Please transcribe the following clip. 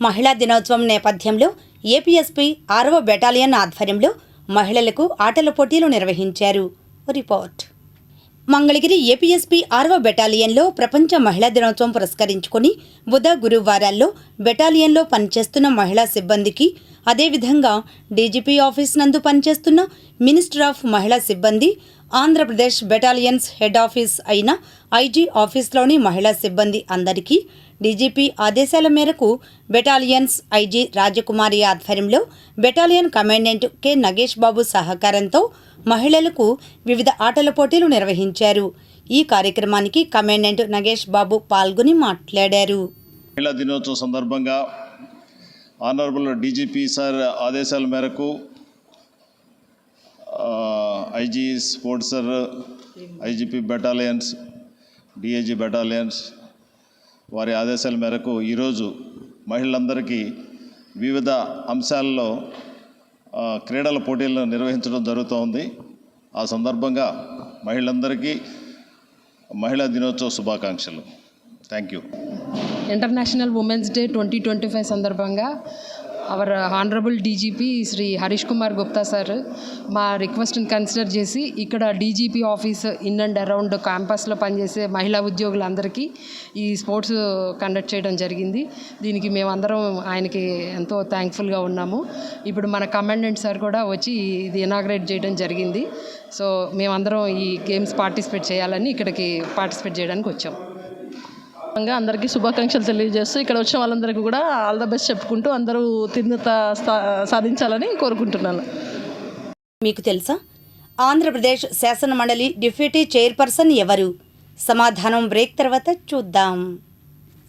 మహిళా దినోత్సవం నేపథ్యంలో ఏపీఎస్పీ ఆరవ బెటాలియన్ ఆధ్వర్యంలో మహిళలకు ఆటల పోటీలు నిర్వహించారు. రిపోర్ట్. మంగళగిరి ఏపీఎస్పీ ఆరవ బెటాలియన్లో ప్రపంచ మహిళా దినోత్సవం పురస్కరించుకొని బుధ గురువారాల్లో బెటాలియన్లో పనిచేస్తున్న మహిళా సిబ్బందికి అదేవిధంగా డీజీపీ ఆఫీస్ నందు పనిచేస్తున్న మినిస్టర్ ఆఫ్ మహిళా సిబ్బంది ఆంధ్రప్రదేశ్ బెటాలియన్స్ హెడ్ ఆఫీస్ అయిన ఐజీ ఆఫీస్లోని మహిళా సిబ్బంది అందరికీ డీజీపీ ఆదేశాల మేరకు బెటాలియన్స్ ఐజీ రాజకుమారి ఆధ్వర్యంలో battalion commandant K. Nagesh Babu సహకారంతో మహిళలకు వివిధ ఆటల పోటీలు నిర్వహించారు. ఈ కార్యక్రమానికి కమాండెంట్ నగేష్ బాబు పాల్గొని మాట్లాడారు. మహిళా దినోత్సవం సందర్భంగా ఆనరబుల్ డీజీపీ సార్ ఆదేశాల మేరకు IG sports sir IGP battalions DIG battalions వారి ఆదేశాల మేరకు ఈరోజు మహిళలందరికీ వివిధ అంశాల్లో క్రీడల పోటీలను నిర్వహించడం జరుగుతోంది. ఆ సందర్భంగా మహిళలందరికీ మహిళా దినోత్సవ శుభాకాంక్షలు. Thank you international women's day twenty twenty five సందర్భంగా our honourable DGP Shri Harish Kumar Gupta sir మా రిక్వెస్ట్ని కన్సిడర్ చేసి ఇక్కడ DGP office in and around క్యాంపస్లో పనిచేసే మహిళా ఉద్యోగులందరికీ ఈ స్పోర్ట్స్ కండక్ట్ చేయడం జరిగింది. దీనికి మేమందరం ఆయనకి ఎంతో థ్యాంక్ఫుల్గా ఉన్నాము. ఇప్పుడు మన కమాండెంట్ సార్ కూడా వచ్చి ఇది ఇనాగ్రేట్ చేయడం జరిగింది. సో మేమందరం ఈ గేమ్స్ పార్టిసిపేట్ చేయాలని ఇక్కడికి పార్టిసిపేట్ చేయడానికి వచ్చాం. అందరికీ శుభాకాంక్షలు తెలియజేస్తూ ఇక్కడ వచ్చిన వాళ్ళందరికీ కూడా ఆల్ ద బెస్ట్ చెప్పుకుంటూ అందరూ తిన్నత సాధించాలని కోరుకుంటున్నాను. మీకు తెలుసా? ఆంధ్రప్రదేశ్ శాసన మండలి డిప్యూటీ చైర్పర్సన్ ఎవరు? సమాధానం బ్రేక్ తర్వాత చూద్దాం.